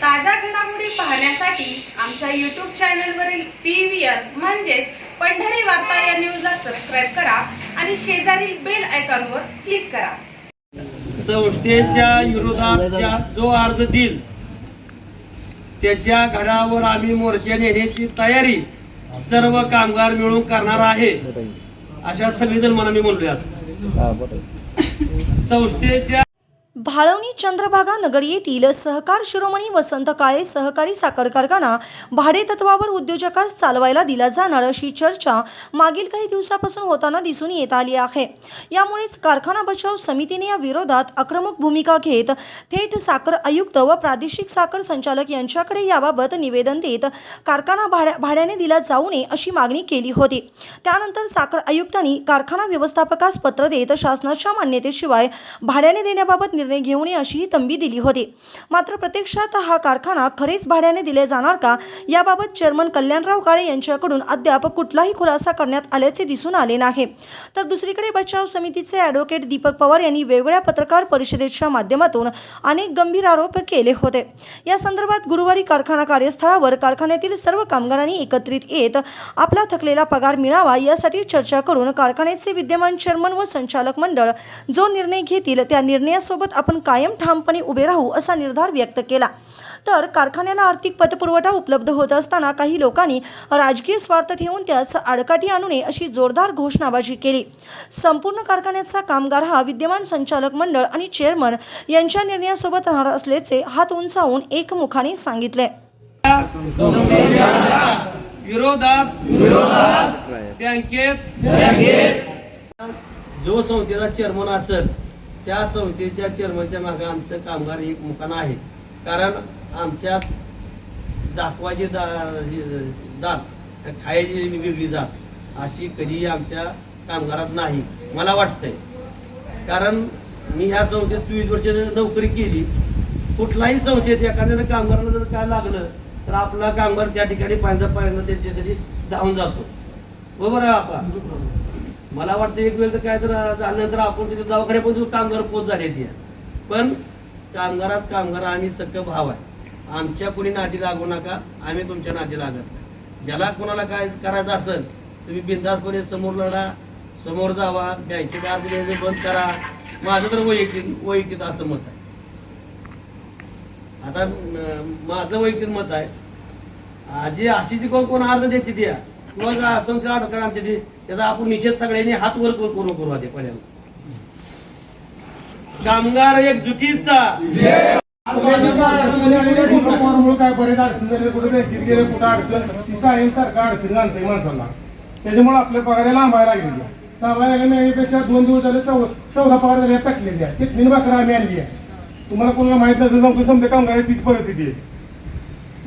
ताज्या घडामोडी पाहण्यासाठी आमच्या यूट्यूब चॅनलवरील पी व्ही आर म्हणजेच पंढरी वार्ता या न्यूजला सबस्क्राईब करा आणि शेजारील बेल आयकॉनवर क्लिक करा. संस्थेच्या विरोधात जो अर्ज देईल त्याच्या घडावर आम्ही मोर्चा नेण्याची तयारी सर्व कामगार मिळून करणार आहे. अशा सगळेजण मला मी म्हणलोय असं संस्थेच्या भाळवणी चंद्रभागा नगर येथील सहकार शिरोमणी वसंत काळे सहकारी साखर कारखाना भाडेतत्वावर उद्योजकास चालवायला दिला जाणार अशी चर्चा मागील काही दिवसापासून होताना दिसून येत आली आहे. यामुळेच कारखाना बचाव समितीने या विरोधात आक्रमक भूमिका घेत थेट साखर आयुक्त व प्रादेशिक साखर संचालक यांच्याकडे याबाबत निवेदन देत कारखाना भाड्या भाड्याने दिला जाऊ नये अशी मागणी केली होती. त्यानंतर साखर आयुक्तांनी कारखाना व्यवस्थापकास पत्र देत शासनाच्या मान्यतेशिवाय भाड्याने देण्याबाबत निर्णय निर्णय नये अशीही तंबी दिली होती. मात्र प्रत्यक्षात हा कारखाना खरेच भाड्याने दिले जाणार का? याबाबत चेअरमन कल्याणराव काळे यांच्याकडून अद्याप कुठलाही खुलासा करण्यात आल्याचे दिसून आले नाही. तर दुसरीकडे बचाव समितीचे ॲडव्होकेट दीपक पवार यांनी वेगवेगळ्या पत्रकार परिषदेच्या माध्यमातून अनेक गंभीर आरोप केले होते. या संदर्भात गुरुवारी कारखाना कार्यस्थळावर कारखान्यातील सर्व कामगारांनी एकत्रित येत आपला थकलेला पगार मिळावा यासाठी चर्चा करून कारखान्याचे विद्यमान चेअरमन व संचालक मंडळ जो निर्णय घेतील त्या निर्णयासोबत आपण कायम ठामपणे उभे राहू असा निर्धार व्यक्त केला. तर कारखान्याला आर्थिक पतपुरवठा उपलब्ध होत असताना काही लोकांनी राजकीय स्वार्थ ठेवून त्यास आडकाठी आणू नये अशी जोरदार घोषणाबाजी केली. संपूर्ण कारखान्याचा कामगार हा विद्यमान संचालक मंडळ आणि चेअरमन यांच्या निर्णयासोबत राहणार असल्याचे हात उंचावून एकमुखाने सांगितले. विरोधात बँकेत जो संस्थेचा चेअरमन असेल त्या संस्थेच्या चेअरमनच्या मागे आमचं कामगार एक मुकान आहे. कारण आमच्या दाखवायची दा दात खायची वेगळी जात अशी कधीही आमच्या कामगारात नाही मला वाटतंय. कारण मी ह्या संस्थेत चोवीस वर्ष नोकरी केली. कुठलाही संस्थेत एखाद्यानं कामगाराला जर काय लागलं तर आपला कामगार त्या ठिकाणी पाहिजे पाहिजे त्याच्यासाठी धावून जातो. बरोबर आहे आपण मला वाटतं एक वेळ तर काय तर झाल्यानंतर आपण तिथे दवाखान्यापर्यंत कामगार पोच झाले ते. पण कामगारात कामगार आम्ही सगळं भाव आहे. आमच्या कोणी नादी लागू नका आम्ही तुमच्या नादी लागत नाही. ज्याला कोणाला काय करायचं असेल तुम्ही बिंदासपणे समोर लढा समोर जावा बँकेत अर्ज बंद करा. माझं तर वैयक्तिक वैयक्तिक असं मत आहे. आता माझं वैयक्तिक मत आहे. आजी अशी जी कोण कोण अर्ज देते त्या? मग अडचण अडचण आणते ती त्याचा आपण निषेध सगळ्यांनी हात वर करू करू आधी पहिल्यांदा. कामगार एक जुटीचा काय बरेच अडचण झाले कुठे बँकेत गेले कुठं अडचण ती सारखं अडचण आणते माणसाला त्याच्यामुळे आपल्या पगार लांबायला लागली लांबायला लागल्या यापेक्षा दोन दिवस झाले चौ चौदा पगार झाले टाकले द्या चिटणीन भाकर आम्ही आणली आहे तुम्हाला कोणाला माहीत नसेल सांगतो समजा कामगार तीच परिस्थिती आहे.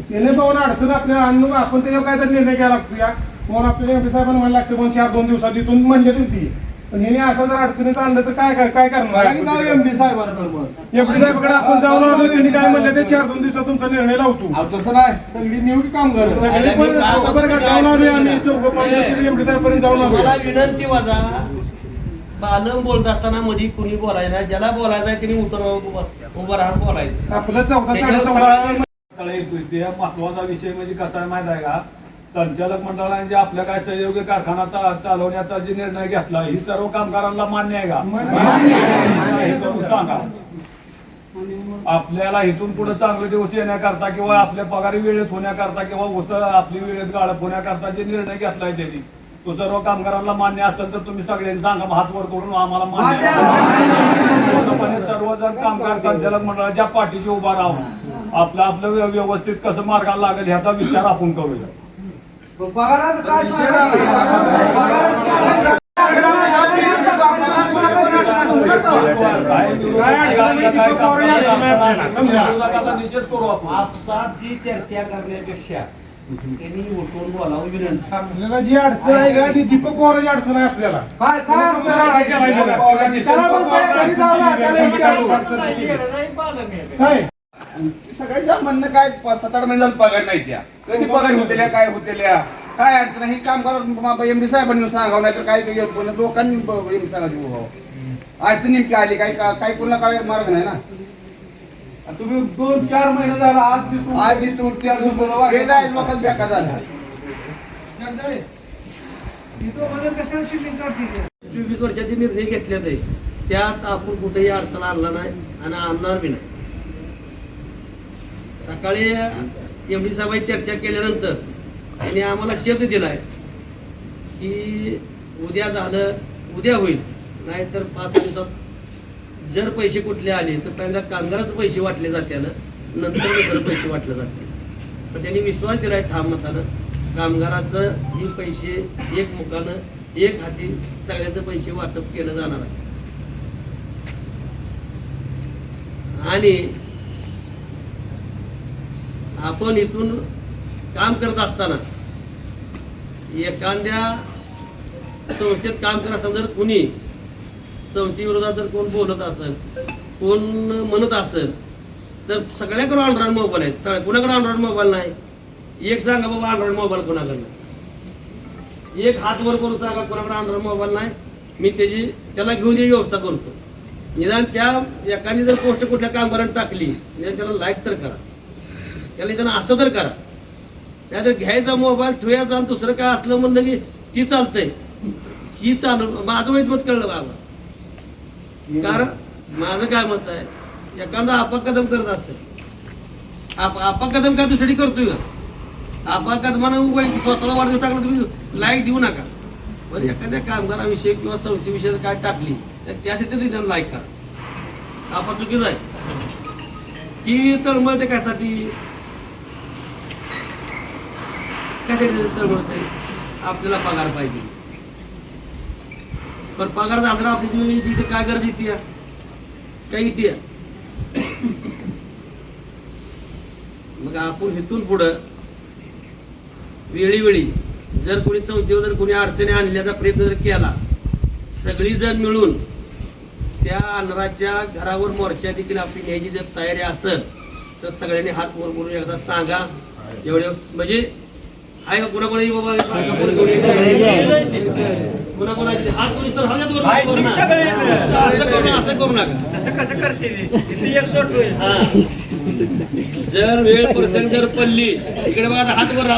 निर्णय पाहून अडचण आपल्याला आणून आपण त्याच्यावर काय तर निर्णय घ्यायला लागतो या. म्हणून आपल्याला एमपी साहेबांना म्हणायला लागतं पण चार दोन दिवसात इथून म्हणले तुम्ही पण ह्याने असं जर अडचणीचं आणलं तर काय काय काय करणार? एमपी साहेबांकडे एमपी साहेबांकडे आपण जाऊन आलो त्यांनी काय म्हणले ते चार दोन दिवसात तुमचा निर्णय लावतो. तसं नाही. सगळी निवडी काम कर सगळे पण बरं का जाऊन आलोय आम्ही चौघं पाच एमपी साहेबांपर्यंत जाऊन मला आलोय विनंती वाजा बालम बोलत असताना मध्ये कुणी बोलायचं नाही. ज्याला बोलायचं आहे त्यांनी उतर उभं राहून बोलायचं. आपलं चौदा साडे त्याच्यावर चौदा महत्त्वाचा विषय म्हणजे कसा आहे माहीत आहे का? संचालक मंडळाने जे आपल्या काय सहयोगी कारखाना चालवण्याचा जे निर्णय घेतला ही सर्व कामगारांना मान्य आहे का? हे करून सांगा. आपल्याला इथून पुढे चांगले दिवस येण्याकरता किंवा आपल्या पगारी वेळेत होण्याकरता किंवा उस आपली वेळेत गाळप होण्याकरता जे निर्णय घेतलाय त्यांनी तो सर्व कामगारांना मान्य असेल तर तुम्ही सगळ्यांनी सांगा हात वर करून आम्हाला मान्य सर्वजण कामगार संचालक मंडळाच्या पाठीशी उभा राहून आपलं आपलं व्य- व्यवस्थित कसं मार्गाला लागेल ह्याचा विचार आपण करूया. आपसात जी चर्चा करण्यापेक्षा त्यांनी उठून बोलावं विनंती आपल्याला जी अडचण आहे का ती दीपक पवारांची अडचण आहे आपल्याला काय? काय तुम्ही म्हणणं काय? सात आठ महिने पगार नाही त्या. कधी पगार होतेल्या काय होतेल्या काय अडचण आहे? ही काम करा एमडी साहेबांनी सांगावं नाही तर काय काय पण लोकांनी एमडी सांगायची उभं अडचण नेमकी आली काय? काय कोणाला काय मार्ग नाही ना. तुम्ही दोन चार महिने झाला आज ती तुम- आज ती तू त्या दिवसाला हे जाय लोकांना बेकार झाला. चोवीस वर्षाचे निर्णय घेतले ते त्यात आपण कुठेही अडथळा आणला नाही आणि आणणार बी नाही. सकाळी एम डी साहेबांची चर्चा केल्यानंतर त्यांनी आम्हाला शब्द दिलाय की उद्या झालं उद्या होईल. नाहीतर पाच दिवसात जर पैसे कुठले आले तर पहिल्यांदा कामगाराचे पैसे वाटले जात्यानं नंतर दुसरं पैसे वाटले जाते तर त्यांनी विश्वास दिलाय ठाम मतानं कामगाराचं ही पैसे एक मुखानं एक हाती सगळ्याचं पैसे वाटप केलं जाणार आहे. आणि आपण इथून काम करत असताना एखाद्या संस्थेत काम करत असताना जर कुणी संस्थेविरोधात जर कोण बोलत असेल कोण म्हणत असेल तर सगळ्याकडे अँड्रॉइड मोबाईल आहेत. सगळ्या कुणाकडे अँड्रॉइड मोबाईल नाही? एक सांगा बाबा अँड्रॉइड मोबाईल कोणाकडनं? एक हात वर करून सांगा कोणाकडे अँड्रॉइड मोबाईल नाही? मी त्याची त्याला घेऊन ही व्यवस्था करतो. निदान त्या एखादी जर पोस्ट कुठल्या कामगारांनी टाकली निदान त्याला लाईक तर करा. त्याला निदान असं तर करा. नाहीतर घ्यायचा मोबाईल ठेवायचा आणि दुसरं काय असलं म्हणलं की ती चालतंय. ही चालू माझं वाईट मत कळलं बाबा. कारण माझं काय मत आहे? एखादा अपकदम करत असेल. आप अपकदम काय दुसरी करतोय का? अपकदमानं वै- स्वतःला वाढवून टाकलं तुम्ही लाईक देऊ नका. पण एखाद्या कामगाराविषयी किंवा संस्थेविषयी काय टाकली तर त्यासाठी निदान लाईक करा. आपण चुकीचं आहे. ती तळमळते कशासाठी? कशासाठी तळमळते आपल्याला पगार पाहिजे. पण पगार दादरा आपली तुम्ही इथे काय गरज येते काय येते मग आपण इथून पुढं वेळीवेळी जर कोणी संस्थेवर जर कोणी अडचणी आणण्याचा प्रयत्न जर केला सगळी जण मिळून त्या अनराच्या घरावर मोर्चा देखील आपली न्यायची जर तयारी असेल तर सगळ्यांनी हात वर बोलून एकदा सांगा. एवढे म्हणजे आहे का कोणाकोणाची बाबा कोणाकोणाचे हात कोणी तर हव्यात वर करू नका. असं करू असं करू नका असं कसं करते एकसोट होईल हा. जर वेळ प्रसंग जर पडली इकडे बघा आता हात वर राहू